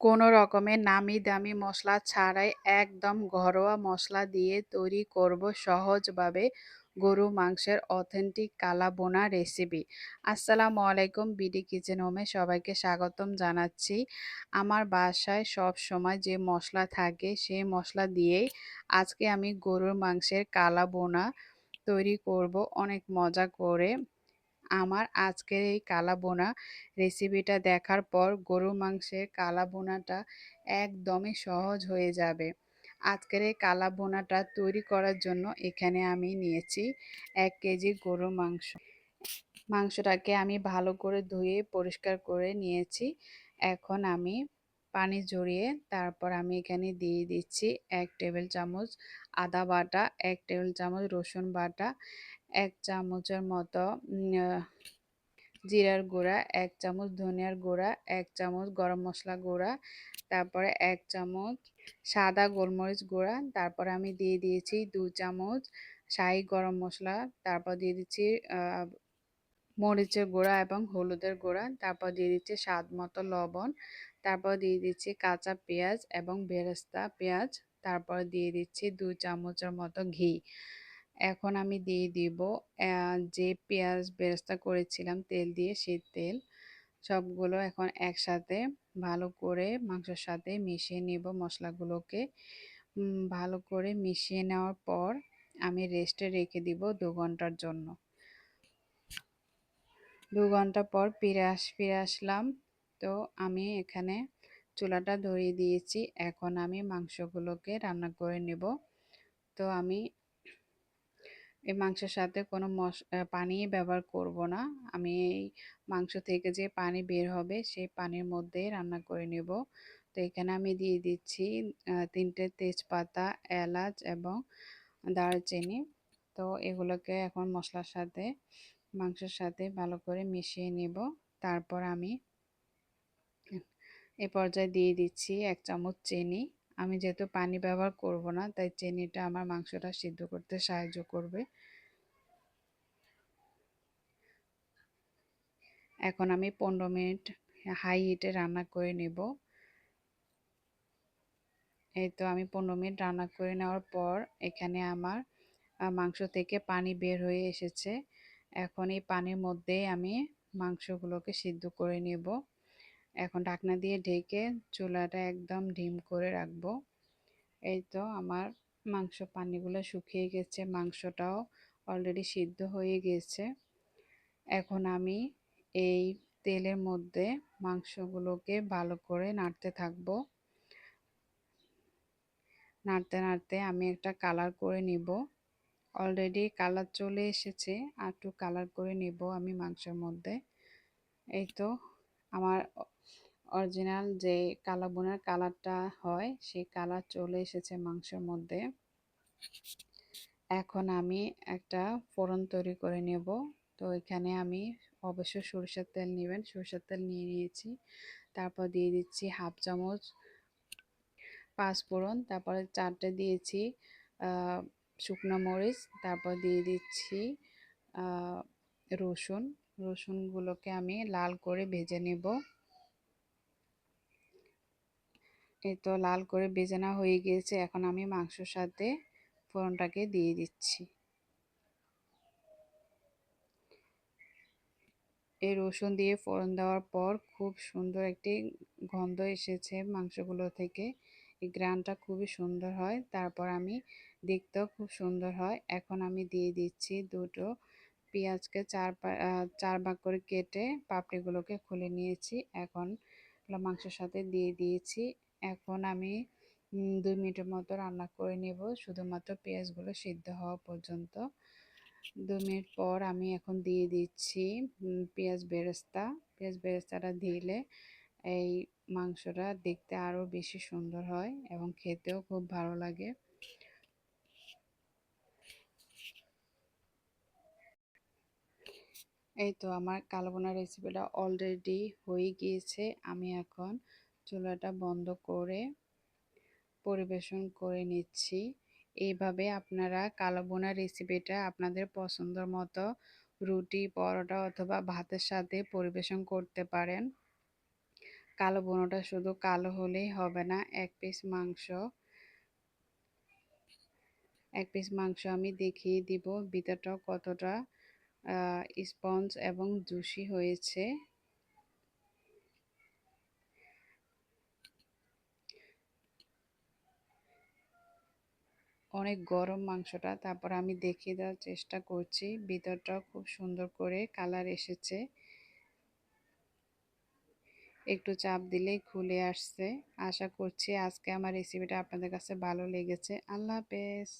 কোনো রকমের নামি দামি মশলা ছাড়াই একদম ঘরোয়া মশলা দিয়ে তৈরি করব সহজভাবে গরু মাংসের অথেন্টিক কালা বোনা রেসিপি। আসসালামু আলাইকুম, বিডি কিচেন হোমে সবাইকে স্বাগতম জানাচ্ছি। আমার বাসায় সব সময় যে মশলা থাকে সেই মশলা দিয়েই আজকে আমি গরুর মাংসের কালা বোনা তৈরি করব। অনেক মজা করে আমার আজকের এই কালাবোনা রেসিপিটা দেখার পর গরু মাংসের কালাবোনাটা একদমই সহজ হয়ে যাবে। আজকের এই কালাবোনাটা তৈরি করার জন্য এখানে আমি নিয়েছি এক কেজি গরু মাংস। মাংসটাকে আমি ভালো করে ধুয়ে পরিষ্কার করে নিয়েছি। এখন আমি পানি ঝরিয়ে তারপর আমি এখানে দিয়ে দিচ্ছি এক টেবিল চামচ আদা বাটা, এক টেবিল চামচ রসুন বাটা, এক চামচের মতো জিরার গুঁড়া, এক চামচ ধনিয়ার গুঁড়া, এক চামচ গরম মশলা গুঁড়া, তারপরে এক চামচ সাদা গোলমরিচ গুঁড়া, তারপর আমি দিয়ে দিয়েছি দু চামচ শাহি গরম মশলা, তারপর দিয়ে দিচ্ছি মরিচের গুঁড়া এবং হলুদের গুঁড়া, তারপর দিয়ে দিচ্ছি স্বাদ মতো লবণ তারপর দিয়ে দিচ্ছি কাঁচা পেঁয়াজ এবং বেরেস্তা পেঁয়াজ। তারপর দিয়ে দিচ্ছি দু চামচের মতো ঘি। এখন আমি দিয়ে দিব যে পেঁয়াজ বেরেস্তা করেছিলাম তেল দিয়ে সেই তেল। সবগুলো এখন একসাথে ভালো করে মাংসের সাথে মিশিয়ে নেব মশলাগুলোকে। ভালো করে মিশিয়ে নেওয়ার পর আমি রেস্টে রেখে দিব দু ঘণ্টার জন্য। দু ঘণ্টা পর ফিরে আস, ফিরে আসলাম। তো আমি এখানে চুলাটা ধরিয়ে দিয়েছি। এখন আমি মাংসগুলোকে রান্না করে নেব। তো আমি এই মাংসের সাথে কোনো মশ পানি ব্যবহার করব না। আমি এই মাংস থেকে যে পানি বের হবে সেই পানির মধ্যে রান্না করে নেব। তো এখানে আমি দিয়ে দিচ্ছি তিনটে তেজপাতা, এলাচ এবং দারচিনি। তো এগুলোকে এখন মশলার সাথে, মাংসের সাথে ভালো করে মিশিয়ে নেব। তারপর আমি এ পর্যায়ে দিয়ে দিচ্ছি এক চামচ চিনি। আমি যেহেতু পানি ব্যবহার করব না, তাই চিনিটা আমার মাংসটা সিদ্ধ করতে সাহায্য করবে। এখন আমি পনেরো মিনিট হাই হিটে রান্না করে নেব। এই তো আমি পনেরো মিনিট রান্না করে নেওয়ার পর এখানে আমার মাংস থেকে পানি বের হয়ে এসেছে। এখন এই পানির মধ্যে আমি মাংসগুলোকে সিদ্ধ করে নেব। এখন ঢাকনা দিয়ে ঢেকে চুলাটা একদম ডিম করে রাখব। এই তো আমার মাংস পানিগুলো শুকিয়ে গেছে, মাংসটাও অলরেডি সিদ্ধ হয়ে গেছে। এখন আমি এই তেলের মধ্যে মাংসগুলোকে ভালো করে নাড়তে থাকব। নাড়তে নাড়তে আমি একটা কালার করে নিব। অলরেডি কালার চলে এসেছে, আর একটু কালার করে নিব আমি মাংসের মধ্যে। এই তো আমার অরিজিনাল যে কালা বোনার কালারটা হয়, সেই কালার চলে এসেছে মাংসের মধ্যে। এখন আমি একটা ফোড়ন তৈরি করে নেব। তো এখানে আমি অবশ্যই সরিষার তেল নেবেন। সরিষার তেল নিয়ে নিয়েছি। তারপর দিয়ে দিচ্ছি হাফ চামচ পাঁচফোড়ন তারপরে চারটে দিয়েছি শুকনো মরিচ। তারপর দিয়ে দিচ্ছি রসুন। রসুনগুলোকে আমি লাল করে ভেজে নেব। এই তো লাল করে ভেজে নেওয়া হয়ে গিয়েছে। এখন আমি মাংসর সাথে ফোড়নটাকে দিয়ে দিচ্ছি। এই রসুন দিয়ে ফোড়ন দেওয়ার পর খুব সুন্দর একটি গন্ধ এসেছে মাংসগুলো থেকে। এই গ্রানটা খুবই সুন্দর হয়। তারপর আমি দেখতেও খুব সুন্দর হয়। এখন আমি দিয়ে দিচ্ছি দুটো পেঁয়াজকে চার চার ভাগ করে কেটে পাপড়িগুলোকে খুলে নিয়েছি। এখন মাংসের সাথে দিয়ে দিয়েছি। এখন আমি দুই মিনিটের মতো রান্না করে নেব। শুধুমাত্র পেঁয়াজগুলো সিদ্ধ হওয়া পর্যন্ত। দু মিনিট পর আমি এখন দিয়ে দিচ্ছি পেঁয়াজ বেরেস্তা। পেঁয়াজ বেরেস্তাটা দিলে এই মাংসটা দেখতে আরও বেশি সুন্দর হয় এবং খেতেও খুব ভালো লাগে। এই তো আমার কালোবোনা রেসিপিটা অলরেডি হয়ে গিয়েছে। আমি এখন চুলাটা বন্ধ করে পরিবেশন করে নিচ্ছি। এইভাবে আপনারা কালোবোনা রেসিপিটা আপনাদের পছন্দ মতো রুটি, পরোটা অথবা ভাতের সাথে পরিবেশন করতে পারেন। কালো বোনাটা শুধু কালো হলেই হবে না, এক পিস মাংস, এক পিস মাংস আমি দেখিয়ে দিব ভিতরটা কতটা স্পঞ্জ এবং জুসি হয়েছে। অনেক গরম মাংসটা। তারপর আমি দেখিয়ে দেওয়ার চেষ্টা করছি। ভিতরটাও খুব সুন্দর করে কালার এসেছে। একটু চাপ দিলেই খুলে আসছে। আশা করছি আজকে আমার রেসিপিটা আপনাদের কাছে ভালো লেগেছে। আল্লাহ হাফেজ।